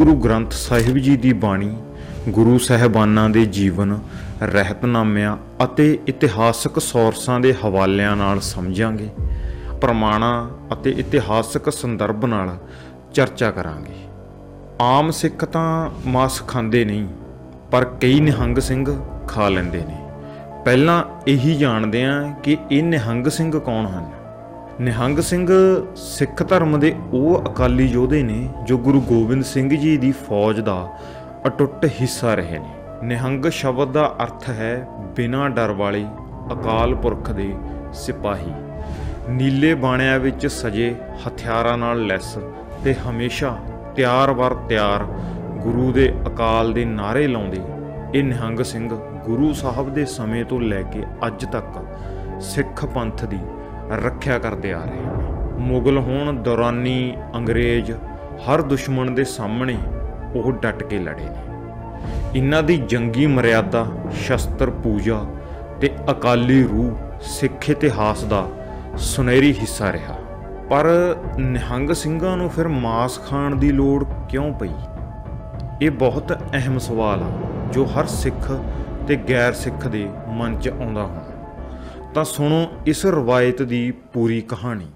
ਗੁਰੂ ਗ੍ਰੰਥ ਸਾਹਿਬ ਜੀ ਦੀ ਬਾਣੀ, ਗੁਰੂ ਸਹਿਬਾਨਾਂ ਦੇ ਜੀਵਨ, ਰਹਿਤਨਾਮਿਆਂ ਅਤੇ ਇਤਿਹਾਸਕ ਸੋਰਸਾਂ ਦੇ ਹਵਾਲਿਆਂ ਨਾਲ ਸਮਝਾਂਗੇ, ਪ੍ਰਮਾਣਾਂ ਅਤੇ ਇਤਿਹਾਸਕ ਸੰਦਰਭ ਨਾਲ ਚਰਚਾ ਕਰਾਂਗੇ। ਆਮ ਸਿੱਖ ਤਾਂ ਮਾਸ ਖਾਂਦੇ ਨਹੀਂ, ਪਰ ਕਈ ਨਿਹੰਗ ਸਿੰਘ ਖਾ ਲੈਂਦੇ ਨੇ। ਪਹਿਲਾਂ ਇਹੀ ਜਾਣਦੇ ਹਾਂ ਕਿ ਇਹ ਨਿਹੰਗ ਸਿੰਘ ਕੌਣ ਹਨ। ਨਿਹੰਗ ਸਿੰਘ ਸਿੱਖ ਧਰਮ ਦੇ ਉਹ ਅਕਾਲੀ ਯੋਧੇ ਨੇ ਜੋ ਗੁਰੂ ਗੋਬਿੰਦ ਸਿੰਘ ਜੀ ਦੀ ਫੌਜ ਦਾ ਅਟੁੱਟ ਹਿੱਸਾ ਰਹੇ ਨੇ। ਨਿਹੰਗ ਸ਼ਬਦ ਦਾ ਅਰਥ ਹੈ ਬਿਨਾਂ ਡਰ ਵਾਲੇ ਅਕਾਲ ਪੁਰਖ ਦੇ ਸਿਪਾਹੀ। ਨੀਲੇ ਬਾਣਿਆਂ ਵਿੱਚ ਸਜੇ ਹਥਿਆਰਾਂ ਨਾਲ ਲੈਸ ਤੇ ਹਮੇਸ਼ਾ ਤਿਆਰ ਵਰ ਤਿਆਰ ਗੁਰੂ ਦੇ ਅਕਾਲ ਦੇ ਨਾਰੇ ਲਾਉਂਦੇ ਇਹ ਨਿਹੰਗ ਸਿੰਘ ਗੁਰੂ ਸਾਹਿਬ ਦੇ ਸਮੇਂ ਤੋਂ ਲੈ ਕੇ ਅੱਜ ਤੱਕ ਸਿੱਖ ਪੰਥ ਦੀ ਰੱਖਿਆ ਕਰਦੇ ਆ ਰਹੇ। ਮੁਗਲ ਹੋਣ ਦੌਰਾਨੀ ਅੰਗਰੇਜ਼ ਹਰ ਦੁਸ਼ਮਣ ਦੇ ਸਾਹਮਣੇ ਉਹ ਡਟ ਕੇ ਲੜੇ ਨੇ। ਇਹਨਾਂ ਦੀ ਜੰਗੀ ਮਰਿਆਦਾ, ਸ਼ਸਤਰ ਪੂਜਾ ਤੇ ਅਕਾਲੀ ਰੂਹ ਸਿੱਖ ਇਤਿਹਾਸ ਦਾ ਸੁਨਹਿਰੀ ਹਿੱਸਾ ਰਿਹਾ। ਪਰ ਨਿਹੰਗ ਸਿੰਘਾਂ ਨੂੰ ਫਿਰ ਮਾਸ ਖਾਣ ਦੀ ਲੋੜ ਕਿਉਂ ਪਈ? ਇਹ ਬਹੁਤ ਅਹਿਮ ਸਵਾਲ ਆ ਜੋ ਹਰ ਸਿੱਖ ਤੇ ਗੈਰ ਸਿੱਖ ਦੇ ਮਨ 'ਚ ਆਉਂਦਾ ਹੋਣਾ। ਤਾਂ ਸੁਣੋ ਇਸ ਰਵਾਇਤ ਦੀ ਪੂਰੀ ਕਹਾਣੀ।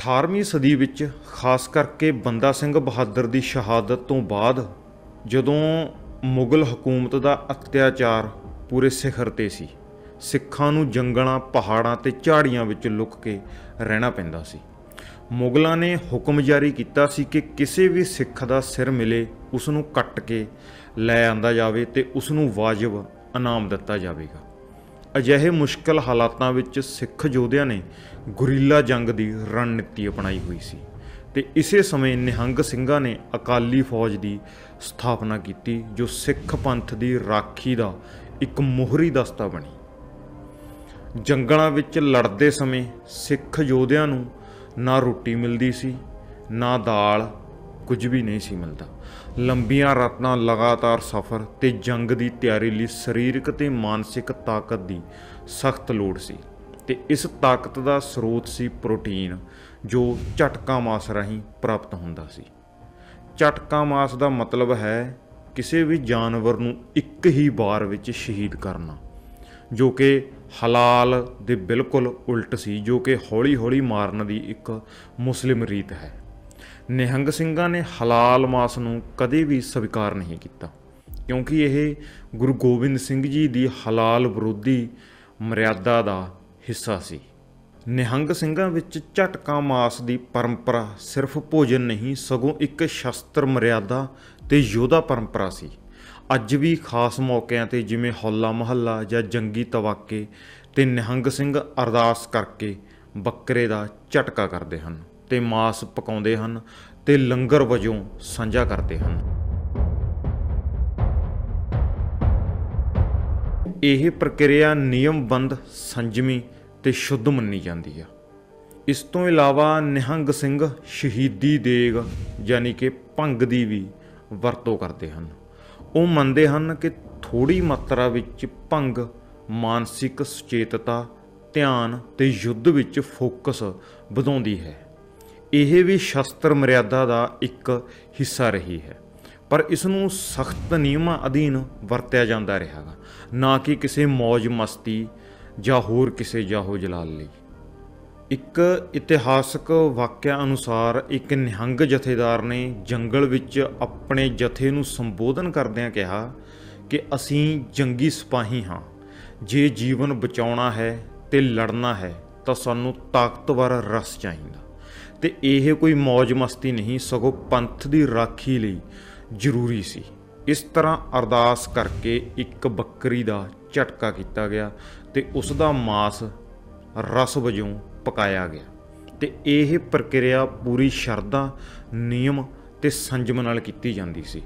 ਅਠਾਰਵੀਂ ਸਦੀ ਵਿੱਚ ਖਾਸ ਕਰਕੇ ਬੰਦਾ ਸਿੰਘ ਬਹਾਦਰ ਦੀ ਸ਼ਹਾਦਤ ਤੋਂ ਬਾਅਦ ਜਦੋਂ ਮੁਗਲ ਹਕੂਮਤ ਦਾ ਅਤਿਆਚਾਰ ਪੂਰੇ ਸਿਖਰ ਤੇ ਸੀ, ਸਿੱਖਾਂ ਨੂੰ ਜੰਗਲਾਂ, ਪਹਾੜਾਂ ਤੇ ਝਾੜੀਆਂ ਵਿੱਚ ਲੁਕ ਕੇ ਰਹਿਣਾ ਪੈਂਦਾ ਸੀ। ਮੁਗਲਾਂ ਨੇ ਹੁਕਮ ਜਾਰੀ ਕੀਤਾ ਸੀ ਕਿ ਕਿਸੇ ਵੀ ਸਿੱਖ ਦਾ ਸਿਰ ਮਿਲੇ ਉਸ ਨੂੰ ਕੱਟ ਕੇ ਲੈ ਆਂਦਾ ਜਾਵੇ ਤੇ ਉਸ ਨੂੰ ਵਾਜਬ ਇਨਾਮ ਦਿੱਤਾ ਜਾਵੇਗਾ। ਅਜਿਹੇ ਮੁਸ਼ਕਲ ਹਾਲਾਤਾਂ ਵਿੱਚ ਸਿੱਖ ਯੋਧਿਆਂ ਨੇ ਗੁਰੀਲਾ ਜੰਗ ਦੀ ਰਣਨੀਤੀ ਅਪਣਾਈ ਹੋਈ ਸੀ ਤੇ ਇਸੇ ਸਮੇਂ ਨਿਹੰਗ ਸਿੰਘਾਂ ਨੇ ਅਕਾਲੀ ਫੌਜ ਦੀ ਸਥਾਪਨਾ ਕੀਤੀ, ਜੋ ਸਿੱਖ ਪੰਥ ਦੀ ਰਾਖੀ ਦਾ ਇੱਕ ਮੋਹਰੀ ਦਸਤਾ ਬਣੀ। ਜੰਗਲਾਂ ਵਿੱਚ ਲੜਦੇ ਸਮੇਂ ਸਿੱਖ ਯੋਧਿਆਂ ਨੂੰ ਨਾ ਰੋਟੀ ਮਿਲਦੀ ਸੀ, ਨਾ ਦਾਲ, ਕੁਝ ਵੀ ਨਹੀਂ ਸੀ ਮਿਲਦਾ। ਲੰਬੀਆਂ ਰਾਤਾਂ ਲਗਾਤਾਰ ਸਫ਼ਰ ਤੇ ਜੰਗ ਦੀ ਤਿਆਰੀ ਲਈ ਸਰੀਰਕ ਤੇ ਮਾਨਸਿਕ ਤਾਕਤ ਦੀ ਸਖਤ ਲੋੜ ਸੀ ਤੇ ਇਸ ਤਾਕਤ ਦਾ ਸਰੋਤ ਸੀ ਪ੍ਰੋਟੀਨ, ਜੋ ਝਟਕਾ ਮਾਸ ਰਾਹੀਂ ਪ੍ਰਾਪਤ ਹੁੰਦਾ ਸੀ। ਝਟਕਾ ਮਾਸ ਦਾ ਮਤਲਬ ਹੈ ਕਿਸੇ ਵੀ ਜਾਨਵਰ ਨੂੰ ਇੱਕ ਹੀ ਵਾਰ ਵਿੱਚ ਸ਼ਹੀਦ ਕਰਨਾ, ਜੋ ਕਿ ਹਲਾਲ ਦੇ ਬਿਲਕੁਲ ਉਲਟ ਸੀ, ਜੋ ਕਿ ਹੌਲੀ-ਹੌਲੀ ਮਾਰਨ ਦੀ ਇੱਕ ਮੁਸਲਿਮ ਰੀਤ ਹੈ। ਨਿਹੰਗ ਸਿੰਘਾਂ ਨੇ ਹਲਾਲ ਮਾਸ ਨੂੰ ਕਦੇ ਵੀ ਸਵੀਕਾਰ ਨਹੀਂ ਕੀਤਾ, ਕਿਉਂਕਿ ਇਹ ਗੁਰੂ ਗੋਬਿੰਦ ਸਿੰਘ ਜੀ ਦੀ ਹਲਾਲ ਵਿਰੋਧੀ ਮਰਿਆਦਾ ਦਾ ਹਿੱਸਾ ਸੀ। ਨਿਹੰਗ ਸਿੰਘਾਂ ਵਿੱਚ ਝਟਕਾ ਮਾਸ ਦੀ ਪਰੰਪਰਾ ਸਿਰਫ ਭੋਜਨ ਨਹੀਂ, ਸਗੋਂ ਇੱਕ ਸ਼ਸਤਰ ਮਰਿਆਦਾ ਤੇ ਯੋਧਾ ਪਰੰਪਰਾ ਸੀ। ਅੱਜ ਵੀ ਖਾਸ ਮੌਕਿਆਂ ਤੇ ਜਿਵੇਂ ਹੌਲਾ ਮਹੱਲਾ ਜਾਂ ਜੰਗੀ ਤਵਾਕੇ ਤੇ ਨਿਹੰਗ ਸਿੰਘ ਅਰਦਾਸ ਕਰਕੇ ਬੱਕਰੇ ਦਾ ਝਟਕਾ ਕਰਦੇ ਹਨ ਤੇ ਮਾਸ ਪਕਾਉਂਦੇ ਹਨ ਤੇ ਲੰਗਰ ਵਜੋਂ ਸਾਂਝਾ ਕਰਦੇ ਹਨ। ਇਹ ਪ੍ਰਕਿਰਿਆ ਨਿਯਮਬੰਦ ਸੰਜਮੀ ਤੇ ਸ਼ੁੱਧ ਮੰਨੀ ਜਾਂਦੀ ਆ। ਇਸ ਤੋਂ ਇਲਾਵਾ ਨਿਹੰਗ ਸਿੰਘ ਸ਼ਹੀਦੀ ਦੇਗ ਯਾਨੀ ਕਿ ਭੰਗ ਦੀ ਵੀ ਵਰਤੋਂ ਕਰਦੇ ਹਨ। ਉਹ ਮੰਨਦੇ ਹਨ ਕਿ ਥੋੜੀ ਮਾਤਰਾ ਵਿੱਚ ਭੰਗ, ਮਾਨਸਿਕ ਸੁਚੇਤਤਾ, ਧਿਆਨ ਤੇ ਯੁੱਧ ਵਿੱਚ ਫੋਕਸ ਵਧਾਉਂਦੀ ਹੈ। ਇਹ ਵੀ ਸ਼ਸਤਰ ਮਰਿਆਦਾ ਦਾ ਇੱਕ ਹਿੱਸਾ ਰਹੀ ਹੈ। ਪਰ ਇਸ ਨੂੰ ਸਖਤ ਨਿਯਮਾਂ ਅਧੀਨ ਵਰਤਿਆ ਜਾਂਦਾ ਰਿਹਾਗਾ ਨਾ ਕਿ ਕਿਸੇ ਮौज ਮਸਤੀ ਜਾਂ ਹੋਰ ਕਿਸੇ ਜਾਹੋ ਜਲਾਲ ਲਈ। ਇੱਕ ਇਤਿਹਾਸਕ ਵਾਕਿਆ ਅਨੁਸਾਰ ਇੱਕ ਨਿਹੰਗ ਜਥੇਦਾਰ ਨੇ ਜੰਗਲ ਵਿੱਚ ਆਪਣੇ ਜਥੇ ਨੂੰ ਸੰਬੋਧਨ ਕਰਦਿਆਂ ਕਿਹਾ ਕਿ ਅਸੀਂ ਜੰਗੀ ਸਿਪਾਹੀ ਹਾਂ। ਜੇ ਜੀਵਨ ਬਚਾਉਣਾ ਹੈ ਤੇ ਲੜਨਾ ਹੈ, ਤਾਂ ਸਾਨੂੰ ਤਾਕਤਵਰ ਰਸ ਚਾਹੀਦਾ। ਤੇ ਇਹ ਕੋਈ ਮौज ਮਸਤੀ ਨਹੀਂ, ਸਗੋਂ ਪੰਥ ਦੀ ਰਾਖੀ ਲਈ ਜ਼ਰੂਰੀ ਸੀ। ਇਸ ਤਰ੍ਹਾਂ ਅਰਦਾਸ ਕਰਕੇ ਇੱਕ ਬੱਕਰੀ ਦਾ ਝਟਕਾ ਕੀਤਾ ਗਿਆ ਤੇ ਉਸ ਦਾ ਮਾਸ ਰਸ ਵਜੋਂ ਪਕਾਇਆ ਗਿਆ। ਤੇ ਇਹ ਪ੍ਰਕਿਰਿਆ ਪੂਰੀ ਸ਼ਰਧਾ, ਨਿਯਮ ਤੇ ਸੰਜਮ ਨਾਲ ਕੀਤੀ ਜਾਂਦੀ ਸੀ।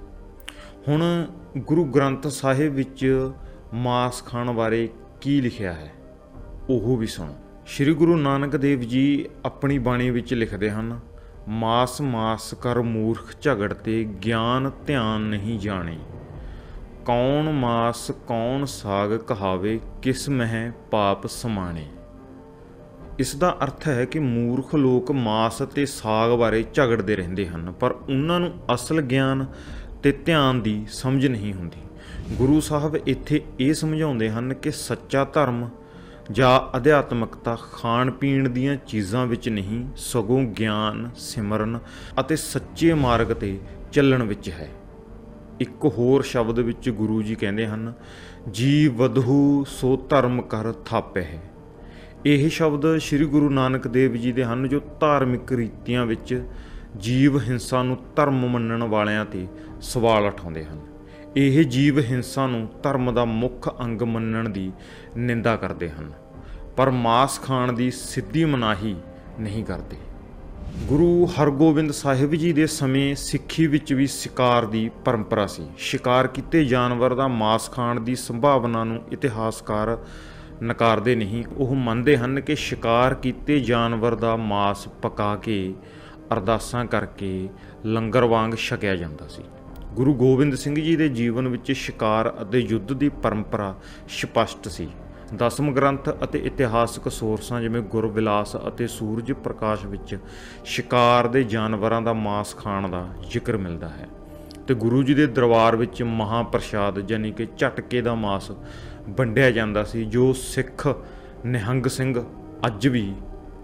ਹੁਣ ਗੁਰੂ ਗ੍ਰੰਥ ਸਾਹਿਬ ਵਿੱਚ ਮਾਸ ਖਾਣ ਬਾਰੇ ਕੀ ਲਿਖਿਆ ਹੈ, ਉਹ ਵੀ ਸੁਣੋ। ਸ੍ਰੀ ਗੁਰੂ ਨਾਨਕ ਦੇਵ ਜੀ ਆਪਣੀ ਬਾਣੀ ਵਿੱਚ ਲਿਖਦੇ ਹਨ, ਮਾਸ ਮਾਸ ਕਰ ਮੂਰਖ ਝਗੜ ਤੇ ਗਿਆਨ ਧਿਆਨ ਨਹੀਂ ਜਾਣੇ। ਕੌਣ ਮਾਸ ਕੌਣ ਸਾਗ ਕਹਾਵੇ, ਕਿਸ ਮਹਿ ਪਾਪ ਸਮਾਣੇ। ਇਸ ਦਾ ਅਰਥ ਹੈ ਕਿ ਮੂਰਖ ਲੋਕ ਮਾਸ ਅਤੇ ਸਾਗ ਬਾਰੇ ਝਗੜਦੇ ਰਹਿੰਦੇ ਹਨ, ਪਰ ਉਹਨਾਂ ਨੂੰ ਅਸਲ ਗਿਆਨ ਤੇ ਧਿਆਨ ਦੀ ਸਮਝ ਨਹੀਂ ਹੁੰਦੀ। ਗੁਰੂ ਸਾਹਿਬ ਇੱਥੇ ਇਹ ਸਮਝਾਉਂਦੇ ਹਨ ਕਿ ਸੱਚਾ ਧਰਮ ਜਾਂ ਅਧਿਆਤਮਕਤਾ ਖਾਣ ਪੀਣ ਦੀਆਂ ਚੀਜ਼ਾਂ ਵਿੱਚ ਨਹੀਂ, ਸਗੋਂ ਗਿਆਨ, ਸਿਮਰਨ ਅਤੇ ਸੱਚੇ ਮਾਰਗ ਤੇ ਚੱਲਣ ਵਿੱਚ ਹੈ। ਇੱਕ ਹੋਰ ਸ਼ਬਦ ਵਿੱਚ ਗੁਰੂ ਜੀ ਕਹਿੰਦੇ ਹਨ ਜੀ ਵਧੂ ਸੋ ਧਰਮ ਕਰ ਥਾਪੈ ਹੈ ਇਹ ਸ਼ਬਦ ਸ੍ਰੀ ਗੁਰੂ ਨਾਨਕ ਦੇਵ ਜੀ ਦੇ ਹਨ ਜੋ ਧਾਰਮਿਕ ਰੀਤੀਆਂ ਵਿੱਚ ਜੀਵ ਹਿੰਸਾ ਨੂੰ ਧਰਮ ਮੰਨਣ ਵਾਲਿਆਂ ਤੇ ਸਵਾਲ ਉਠਾਉਂਦੇ ਹਨ। ਇਹ ਜੀਵ ਹਿੰਸਾ ਨੂੰ ਧਰਮ ਦਾ ਮੁੱਖ ਅੰਗ ਮੰਨਣ ਦੀ ਨਿੰਦਾ ਕਰਦੇ ਹਨ, ਪਰ ਮਾਸ ਖਾਣ ਦੀ ਸਿੱਧੀ ਮਨਾਹੀ ਨਹੀਂ ਕਰਦੇ। ਗੁਰੂ ਹਰਗੋਬਿੰਦ ਸਾਹਿਬ ਜੀ ਦੇ ਸਮੇਂ ਸਿੱਖੀ ਵਿੱਚ ਵੀ ਸ਼ਿਕਾਰ ਦੀ ਪਰੰਪਰਾ ਸੀ। ਸ਼ਿਕਾਰ ਕੀਤੇ ਜਾਨਵਰ ਦਾ ਮਾਸ ਖਾਣ ਦੀ ਸੰਭਾਵਨਾ ਨੂੰ ਇਤਿਹਾਸਕਾਰ ਨਕਾਰਦੇ ਨਹੀਂ। ਉਹ ਮੰਨਦੇ ਹਨ ਕਿ ਸ਼ਿਕਾਰ ਕੀਤੇ ਜਾਨਵਰ ਦਾ ਮਾਸ ਪਕਾ ਕੇ ਅਰਦਾਸਾਂ ਕਰਕੇ ਲੰਗਰ ਵਾਂਗ ਛਕਿਆ ਜਾਂਦਾ ਸੀ। ਗੁਰੂ ਗੋਬਿੰਦ ਸਿੰਘ ਜੀ ਦੇ ਜੀਵਨ ਵਿੱਚ ਸ਼ਿਕਾਰ ਅਤੇ ਯੁੱਧ ਦੀ ਪਰੰਪਰਾ ਸਪਸ਼ਟ ਸੀ। ਦਸਮ ਗ੍ਰੰਥ ਅਤੇ ਇਤਿਹਾਸਕ ਸੋਰਸਾਂ ਜਿਵੇਂ ਗੁਰਵਿਲਾਸ ਅਤੇ ਸੂਰਜ ਪ੍ਰਕਾਸ਼ ਵਿੱਚ ਸ਼ਿਕਾਰ ਦੇ ਜਾਨਵਰਾਂ ਦਾ ਮਾਸ ਖਾਣ ਦਾ ਜ਼ਿਕਰ ਮਿਲਦਾ ਹੈ। ਤੇ ਗੁਰੂ ਜੀ ਦੇ ਦਰਬਾਰ ਵਿੱਚ ਮਹਾਪ੍ਰਸ਼ਾਦ ਯਾਨੀ ਕਿ ਝਟਕੇ ਦਾ ਮਾਸ ਵੰਡਿਆ ਜਾਂਦਾ ਸੀ, ਜੋ ਸਿੱਖ ਨਿਹੰਗ ਸਿੰਘ ਅੱਜ ਵੀ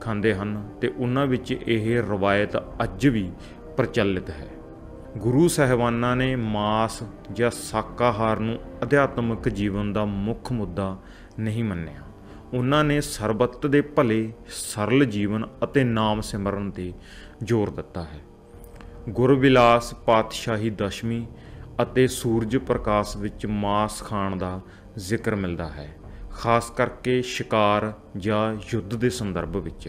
ਖਾਂਦੇ ਹਨ ਤੇ ਉਹਨਾਂ ਵਿੱਚ ਇਹ ਰਵਾਇਤ ਅੱਜ ਵੀ ਪ੍ਰਚਲਿਤ ਹੈ। ਗੁਰੂ ਸਾਹਿਬਾਨਾਂ ਨੇ ਮਾਸ ਜਾਂ ਸ਼ਾਕਾਹਾਰ ਨੂੰ ਅਧਿਆਤਮਿਕ ਜੀਵਨ ਦਾ ਮੁੱਖ ਮੁੱਦਾ ਨਹੀਂ ਮੰਨਿਆ। ਉਹਨਾਂ ਨੇ ਸਰਬੱਤ ਦੇ ਭਲੇ, ਸਰਲ ਜੀਵਨ ਅਤੇ ਨਾਮ ਸਿਮਰਨ ਤੇ ਜ਼ੋਰ ਦਿੱਤਾ ਹੈ। ਗੁਰਬਿਲਾਸ ਪਾਤਸ਼ਾਹੀ ਦਸ਼ਮੀ ਅਤੇ ਸੂਰਜ ਪ੍ਰਕਾਸ਼ ਵਿੱਚ ਮਾਸ ਖਾਣ ਦਾ ਜ਼ਿਕਰ ਮਿਲਦਾ ਹੈ, ਖਾਸ ਕਰਕੇ ਸ਼ਿਕਾਰ ਜਾਂ ਯੁੱਧ ਦੇ ਸੰਦਰਭ ਵਿੱਚ।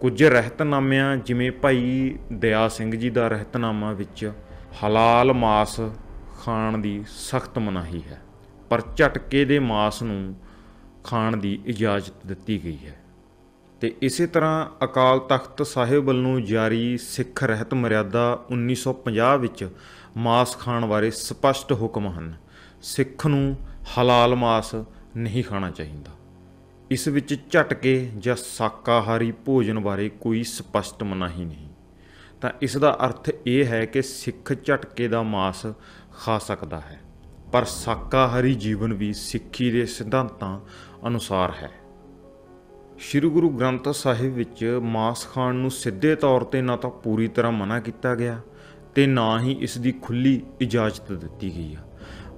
ਕੁਝ ਰਹਿਤਨਾਮਿਆਂ ਜਿਵੇਂ ਭਾਈ ਦਇਆ ਸਿੰਘ ਜੀ ਦਾ ਰਹਿਤਨਾਮਾ ਵਿੱਚ ਹਲਾਲ ਮਾਸ ਖਾਣ ਦੀ ਸਖਤ ਮਨਾਹੀ ਹੈ, ਪਰ ਝਟਕੇ ਦੇ ਮਾਸ ਨੂੰ ਖਾਣ ਦੀ ਇਜਾਜ਼ਤ ਦਿੱਤੀ ਗਈ ਹੈ। ਤੇ ਇਸੇ ਤਰ੍ਹਾਂ ਅਕਾਲ ਤਖਤ ਸਾਹਿਬ ਵੱਲੋਂ ਜਾਰੀ ਸਿੱਖ ਰਹਿਤ ਮਰਿਆਦਾ 1950 ਵਿੱਚ ਮਾਸ ਖਾਣ ਬਾਰੇ ਸਪਸ਼ਟ ਹੁਕਮ ਹਨ। ਸਿੱਖ ਨੂੰ ਹਲਾਲ ਮਾਸ ਨਹੀਂ ਖਾਣਾ ਚਾਹੀਦਾ। ਇਸ ਵਿੱਚ ਝਟਕੇ ਜਾਂ ਸ਼ਾਕਾਹਾਰੀ ਭੋਜਨ ਬਾਰੇ ਕੋਈ ਸਪਸ਼ਟ ਮਨਾਹੀ ਨਹੀਂ। ਤਾਂ ਇਸ ਦਾ ਅਰਥ ਇਹ ਹੈ ਕਿ ਸਿੱਖ ਝਟਕੇ ਦਾ ਮਾਸ ਖਾ ਸਕਦਾ ਹੈ, ਪਰ ਸ਼ਾਕਾਹਾਰੀ ਜੀਵਨ ਵੀ ਸਿੱਖੀ ਦੇ ਸਿਧਾਂਤਾਂ ਅਨੁਸਾਰ ਹੈ। ਸ੍ਰੀ ਗੁਰੂ ਗ੍ਰੰਥ ਸਾਹਿਬ ਵਿੱਚ ਮਾਸ ਖਾਣ ਨੂੰ ਸਿੱਧੇ ਤੌਰ ਤੇ ਨਾ ਤਾਂ ਪੂਰੀ ਤਰ੍ਹਾਂ ਮਨਾ ਕੀਤਾ ਗਿਆ ਤੇ ਨਾ ਹੀ ਇਸ ਦੀ ਖੁੱਲੀ ਇਜਾਜ਼ਤ ਦਿੱਤੀ ਗਈ ਆ।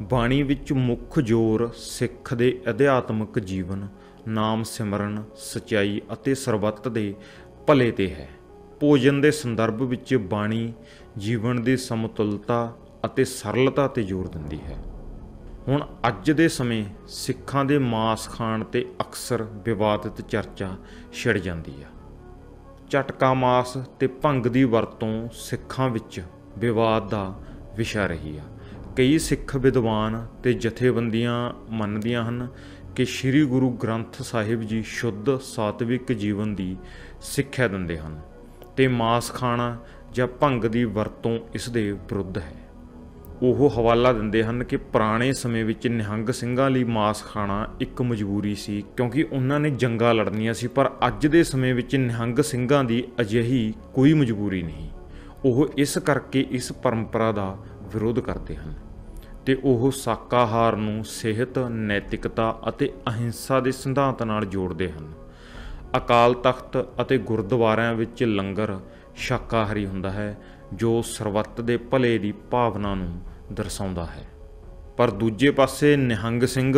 ਬਾਣੀ ਵਿੱਚ ਮੁੱਖ ਜ਼ੋਰ ਸਿੱਖ ਦੇ ਅਧਿਆਤਮਿਕ ਜੀਵਨ, ਨਾਮ ਸਿਮਰਨ, ਸਚਾਈ ਅਤੇ ਸਰਬੱਤ ਦੇ ਭਲੇ ਤੇ ਹੈ। ਭੋਜਨ ਦੇ ਸੰਦਰਭ ਵਿੱਚ ਬਾਣੀ ਜੀਵਨ ਦੀ ਸਮਤੁਲਤਾ ਅਤੇ ਸਰਲਤਾ ਤੇ ਜ਼ੋਰ ਦਿੰਦੀ ਹੈ। ਹੁਣ ਅੱਜ ਦੇ ਸਮੇਂ ਸਿੱਖਾਂ ਦੇ ਮਾਸ ਖਾਣ ਤੇ ਅਕਸਰ ਵਿਵਾਦਿਤ ਚਰਚਾ ਛਿੜ ਜਾਂਦੀ ਆ। ਝਟਕਾ ਮਾਸ ਤੇ ਭੰਗ ਦੀ ਵਰਤੋਂ ਸਿੱਖਾਂ ਵਿੱਚ ਵਿਵਾਦ ਦਾ ਵਿਸ਼ਾ ਰਹੀ ਆ। ਕਈ ਸਿੱਖ ਵਿਦਵਾਨ ਤੇ ਜਥੇਬੰਦੀਆਂ ਮੰਨਦੀਆਂ ਹਨ ਕਿ ਸ੍ਰੀ ਗੁਰੂ ਗ੍ਰੰਥ ਸਾਹਿਬ ਜੀ ਸ਼ੁੱਧ ਸਾਤਵਿਕ ਜੀਵਨ ਦੀ ਸਿੱਖਿਆ ਦਿੰਦੇ ਹਨ ਤੇ ਮਾਸ ਖਾਣਾ ਜਾਂ ਭੰਗ ਦੀ ਵਰਤੋਂ ਇਸ ਦੇ ਵਿਰੁੱਧ ਹੈ। ਉਹ ਹਵਾਲਾ ਦਿੰਦੇ ਹਨ ਕਿ ਪੁਰਾਣੇ ਸਮੇਂ ਵਿੱਚ ਨਿਹੰਗ ਸਿੰਘਾਂ ਲਈ ਮਾਸ ਖਾਣਾ ਇੱਕ ਮਜਬੂਰੀ ਸੀ ਕਿਉਂਕਿ ਉਹਨਾਂ ਨੇ ਜੰਗਾਂ ਲੜਨੀਆਂ ਸੀ, ਪਰ ਅੱਜ ਦੇ ਸਮੇਂ ਵਿੱਚ ਨਿਹੰਗ ਸਿੰਘਾਂ ਦੀ ਅਜਿਹੀ ਕੋਈ ਮਜਬੂਰੀ ਨਹੀਂ। ਉਹ ਇਸ ਕਰਕੇ ਇਸ ਪਰੰਪਰਾ ਦਾ ਵਿਰੋਧ ਕਰਦੇ ਹਨ। ਤੇ ਉਹ ਸ਼ਾਕਾਹਾਰ ਨੂੰ ਸਿਹਤ, ਨੈਤਿਕਤਾ ਅਤੇ ਅਹਿੰਸਾ ਦੇ ਸਿਧਾਂਤ ਨਾਲ ਜੋੜਦੇ ਹਨ। ਅਕਾਲ ਤਖਤ ਅਤੇ ਗੁਰਦੁਆਰਿਆਂ ਵਿੱਚ ਲੰਗਰ ਸ਼ਾਕਾਹਾਰੀ ਹੁੰਦਾ ਹੈ, ਜੋ ਸਰਬੱਤ ਦੇ ਭਲੇ ਦੀ ਭਾਵਨਾ ਨੂੰ ਦਰਸਾਉਂਦਾ ਹੈ। ਪਰ ਦੂਜੇ ਪਾਸੇ ਨਿਹੰਗ ਸਿੰਘ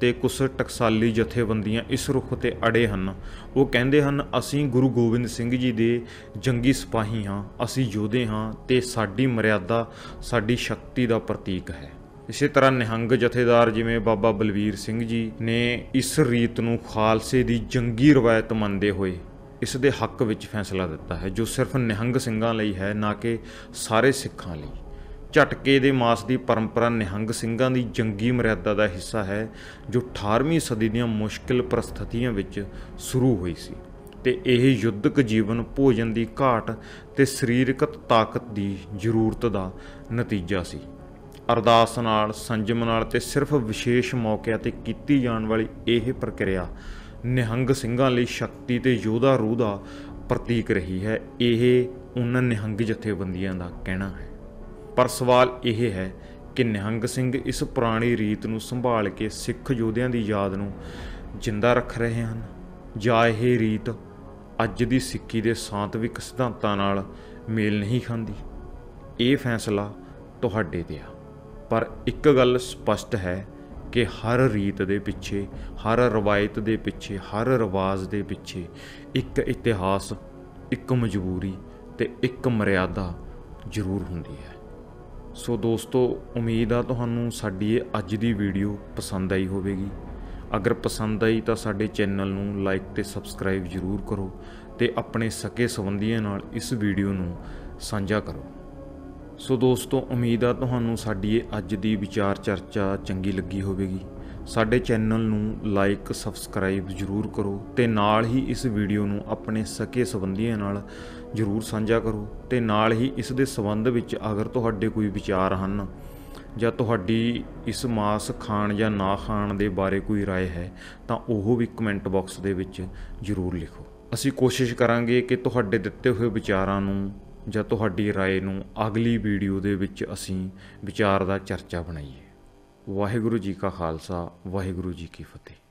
ਤੇ ਕੁਝ ਟਕਸਾਲੀ ਜਥੇਬੰਦੀਆਂ ਇਸ ਰੁਖ ਤੇ ਅੜੇ ਹਨ। ਉਹ ਕਹਿੰਦੇ ਹਨ, ਅਸੀਂ ਗੁਰੂ ਗੋਬਿੰਦ ਸਿੰਘ ਜੀ ਦੇ ਜੰਗੀ ਸਿਪਾਹੀ ਹਾਂ, ਅਸੀਂ ਯੋਧੇ ਹਾਂ ਤੇ ਸਾਡੀ ਮਰਿਆਦਾ, ਸਾਡੀ ਸ਼ਕਤੀ ਦਾ ਪ੍ਰਤੀਕ ਹੈ। ਇਸੇ ਤਰ੍ਹਾਂ ਨਿਹੰਗ ਜਥੇਦਾਰ ਜਿਵੇਂ ਬਾਬਾ ਬਲਵੀਰ ਸਿੰਘ ਜੀ ਨੇ ਇਸ ਰੀਤ ਨੂੰ ਖਾਲਸੇ ਦੀ ਜੰਗੀ ਰਵਾਇਤ ਮੰਨਦੇ ਹੋਏ ਇਸ ਦੇ ਹੱਕ ਵਿੱਚ ਫੈਸਲਾ ਦਿੱਤਾ ਹੈ, ਜੋ ਸਿਰਫ ਨਿਹੰਗ ਸਿੰਘਾਂ ਲਈ ਹੈ, ਨਾ ਕਿ ਸਾਰੇ ਸਿੱਖਾਂ ਲਈ। ਝਟਕੇ ਦੇ ਮਾਸ ਦੀ ਪਰੰਪਰਾ ਨਿਹੰਗ ਸਿੰਘਾਂ ਦੀ ਜੰਗੀ ਮਰਿਆਦਾ ਦਾ ਹਿੱਸਾ ਹੈ, ਜੋ 18ਵੀਂ ਸਦੀ ਦੀਆਂ ਮੁਸ਼ਕਿਲ ਪ੍ਰਸਥਿਤੀਆਂ ਵਿੱਚ ਸ਼ੁਰੂ ਹੋਈ ਸੀ ਤੇ ਇਹ ਯੁੱਧਕ ਜੀਵਨ ਭੋਜਨ ਦੀ ਘਾਟ ਤੇ ਸਰੀਰਕ ਤਾਕਤ ਦੀ ਜ਼ਰੂਰਤ ਦਾ ਨਤੀਜਾ ਸੀ। ਅਰਦਾਸ ਨਾਲ, ਸੰਜਮ ਨਾਲ ਤੇ ਸਿਰਫ ਵਿਸ਼ੇਸ਼ ਮੌਕਿਆਂ ਤੇ ਕੀਤੀ ਜਾਣ ਵਾਲੀ ਇਹ ਪ੍ਰਕਿਰਿਆ ਨਿਹੰਗ ਸਿੰਘਾਂ ਲਈ ਸ਼ਕਤੀ ਤੇ ਯੋਧਾ ਰੂਹ ਦਾ ਪ੍ਰਤੀਕ ਰਹੀ ਹੈ। ਇਹ ਉਹਨਾਂ ਨਿਹੰਗ ਜਥੇਬੰਦੀਆਂ ਦਾ ਕਹਿਣਾ ਹੈ। ਪਰ ਸਵਾਲ ਇਹ ਹੈ ਕਿ ਨਿਹੰਗ ਸਿੰਘ ਇਸ ਪੁਰਾਣੀ ਰੀਤ ਨੂੰ ਸੰਭਾਲ ਕੇ ਸਿੱਖ ਯੋਧਿਆਂ ਦੀ ਯਾਦ ਨੂੰ ਜਿੰਦਾ ਰੱਖ ਰਹੇ ਹਨ, ਜਾਂ ਇਹ ਰੀਤ ਅੱਜ ਦੀ ਸਿੱਖੀ ਦੇ ਸਾਂਤਵਿਕ ਸਿਧਾਂਤਾਂ ਨਾਲ ਮੇਲ ਨਹੀਂ ਖਾਂਦੀ? ਇਹ ਫੈਸਲਾ ਤੁਹਾਡੇ ਤੇ ਆ। ਪਰ ਇੱਕ ਗੱਲ ਸਪਸ਼ਟ ਹੈ ਕਿ ਹਰ ਰੀਤ ਦੇ ਪਿੱਛੇ, ਹਰ ਰਵਾਇਤ ਦੇ ਪਿੱਛੇ, ਹਰ ਰਿਵਾਜ ਦੇ ਪਿੱਛੇ ਇੱਕ ਇਤਿਹਾਸ, ਇੱਕ ਮਜਬੂਰੀ ਤੇ ਇੱਕ ਮਰਿਆਦਾ ਜ਼ਰੂਰ ਹੁੰਦੀ ਹੈ। ਸੋ ਦੋਸਤੋ, ਉਮੀਦ ਆ ਤੁਹਾਨੂੰ ਸਾਡੀ ਇਹ ਅੱਜ ਦੀ ਵੀਡੀਓ ਪਸੰਦ ਆਈ ਹੋਵੇਗੀ। ਅਗਰ ਪਸੰਦ ਆਈ ਤਾਂ ਸਾਡੇ ਚੈਨਲ ਨੂੰ ਲਾਈਕ ਤੇ ਸਬਸਕ੍ਰਾਈਬ ਜ਼ਰੂਰ ਕਰੋ ਤੇ ਆਪਣੇ ਸਕੇ ਸੰਬੰਧੀਆਂ ਨਾਲ ਇਸ ਵੀਡੀਓ ਨੂੰ ਸਾਂਝਾ ਕਰੋ। ਸੋ ਦੋਸਤੋ ਉਮੀਦ ਆ ਤੁਹਾਨੂੰ ਸਾਡੀ ਇਹ ਅੱਜ ਦੀ ਵਿਚਾਰ ਚਰਚਾ ਚੰਗੀ ਲੱਗੀ ਹੋਵੇਗੀ ਸਾਡੇ ਚੈਨਲ ਨੂੰ ਲਾਈਕ ਸਬਸਕ੍ਰਾਈਬ ਜ਼ਰੂਰ ਕਰੋ ਤੇ ਨਾਲ ਹੀ ਇਸ ਵੀਡੀਓ ਨੂੰ ਆਪਣੇ ਸਕੇ ਸੰਬੰਧੀਆਂ ਨਾਲ ਜ਼ਰੂਰ ਸਾਂਝਾ ਕਰੋ ਤੇ ਨਾਲ ਹੀ ਇਸ ਦੇ ਸੰਬੰਧ ਵਿੱਚ ਅਗਰ ਤੁਹਾਡੇ ਕੋਈ ਵਿਚਾਰ ਹਨ ਜਾਂ ਤੁਹਾਡੀ ਇਸ ਮਾਸ ਖਾਣ ਜਾਂ ਨਾ ਖਾਣ ਦੇ ਬਾਰੇ ਕੋਈ رائے ਹੈ ਤਾਂ ਉਹ ਵੀ ਕਮੈਂਟ ਬਾਕਸ ਦੇ ਵਿੱਚ ਜ਼ਰੂਰ ਲਿਖੋ ਅਸੀਂ ਕੋਸ਼ਿਸ਼ ਕਰਾਂਗੇ ਕਿ ਤੁਹਾਡੇ ਦਿੱਤੇ ਹੋਏ ਵਿਚਾਰਾਂ ਨੂੰ ਜਾਂ ਤੁਹਾਡੀ رائے ਨੂੰ ਅਗਲੀ ਵੀਡੀਓ ਦੇ ਵਿੱਚ ਅਸੀਂ ਵਿਚਾਰ ਦਾ ਚਰਚਾ ਬਣਾਈਏ ਵਾਹਿਗੁਰੂ ਜੀ ਕਾ ਖਾਲਸਾ ਵਾਹਿਗੁਰੂ ਜੀ ਕੀ ਫਤਿਹ